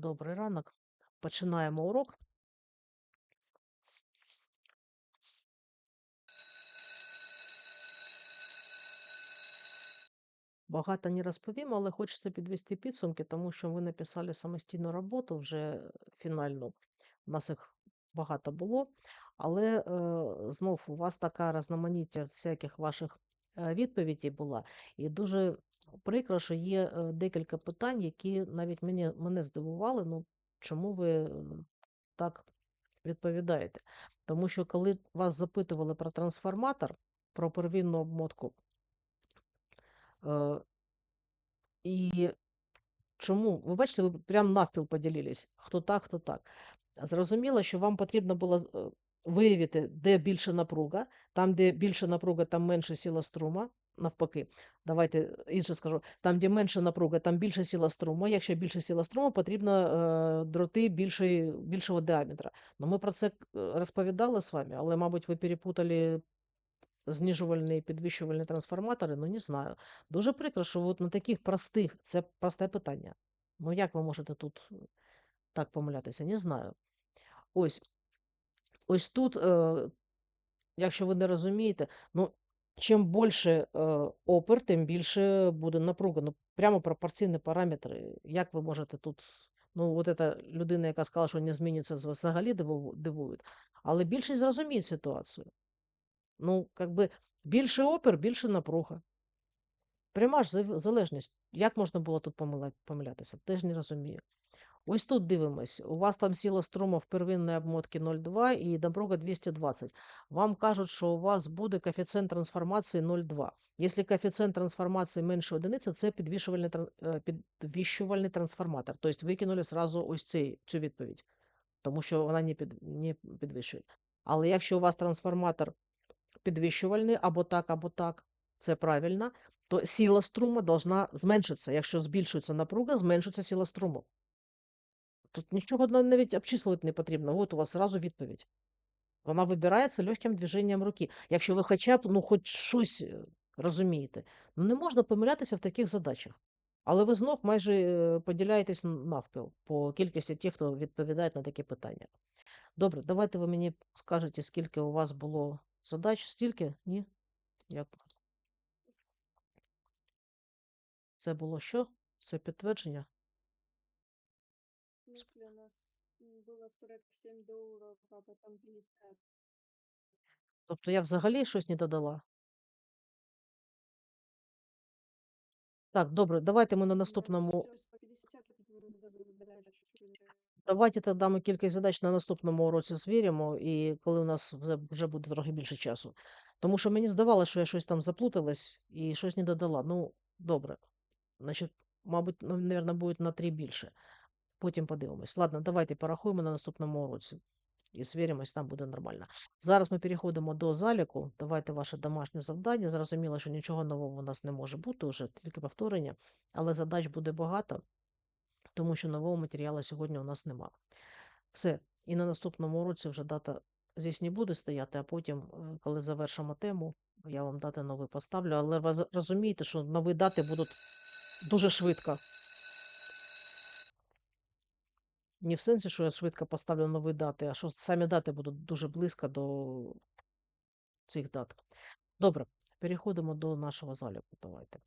Добрий ранок. Починаємо урок. Багато не розповім, але хочеться підвести підсумки, тому що ви написали самостійну роботу вже фінальну. У нас їх багато було, але е, знов у вас така різноманіття всяких ваших е, відповідей була. І дуже прикро, що є е, декілька питань, які навіть мені, мене здивували. Ну, чому ви е, так відповідаєте? Тому що коли вас запитували про трансформатор, про первинну обмотку, е, і чому? Ви бачите, ви прям навпіл поділились, хто так, хто так. Зрозуміло, що вам потрібно було е, виявити, де більше напруга. Там, де більше напруга, там менше сила струма. Навпаки, давайте інше скажу. Там, де менше напруга, там більше сила струму. Якщо більше сила струму, потрібно е, дроти більшої, більшого діаметра. Ну, ми про це е, розповідали з вами, але, мабуть, ви перепутали знижувальні і підвищувальні трансформатори, ну не знаю. Дуже прикро, що от на таких простих, це просте питання. Ну як ви можете тут е, так помилятися? Не знаю. Ось, ось тут, е, якщо ви не розумієте, ну чим більше е, опір, тим більше буде напруга. Ну, прямо пропорційні параметри. Як ви можете тут. Ну, от ця людина, яка сказала, що не змінюється, взагалі диву- дивує. Але більшість зрозуміє ситуацію. Ну, как би більший опір, більше напруга. Пряма ж залежність. Як можна було тут помилятися? Теж не розумію. Ось тут дивимось. У вас там сила струму в первинній обмотці 0,2 і напруга 220. Вам кажуть, що у вас буде коефіцієнт трансформації 0,2. Якщо коефіцієнт трансформації менше одиниці, це підвищувальний, е, підвищувальний трансформатор. Тобто викинули зразу ось цей, цю відповідь, тому що вона не, під, не підвищує. Але якщо у вас трансформатор підвищувальний або так, або так, це правильно, то сила струму должна зменшитися. Якщо збільшується напруга, зменшується сила струму. Тут нічого навіть обчислювати не потрібно. От у вас зразу відповідь. Вона вибирається легким движенням руки. Якщо ви хоча б ну, хоч щось е, розумієте, ну не можна помилятися в таких задачах. Але ви знов майже е, поділяєтесь навпіл по кількості тих, хто відповідає на такі питання. Добре, давайте ви мені скажете, скільки у вас було задач, стільки? Ні? Як? Це було що? Це підтвердження? В смысле, у нас м, было 47 долларов, а потом 50. Тобто я взагалі щось не додала? Так, добре, давайте ми на Да, наступному. сейчас по 50, а потом вы за- забираете чуть-чуть. Давайте тоді ми кількість задач на наступному уроці звіримо, і коли у нас вже, вже буде трохи більше часу. Тому що мені здавалося, що я щось там заплуталась і щось не додала. Ну, добре. Значить, мабуть, ну, мабуть, буде на три більше. Потім подивимось. Ладно, давайте порахуємо на наступному уроці. І звіримось, там буде нормально. Зараз ми переходимо до заліку. Давайте ваше домашнє завдання. Зрозуміло, що нічого нового у нас не може бути, вже тільки повторення, але задач буде багато, тому що нового матеріалу сьогодні у нас нема. Все. І на наступному уроці вже дата не буде стояти, а потім, е, коли завершимо тему, я вам дати новий поставлю. Але розумієте, що нові дати будуть дуже швидко. Не в сенсі, що я швидко поставлю нові дати, а що самі дати будуть дуже близько до цих дат. Добре, переходимо до нашого заліку. Давайте.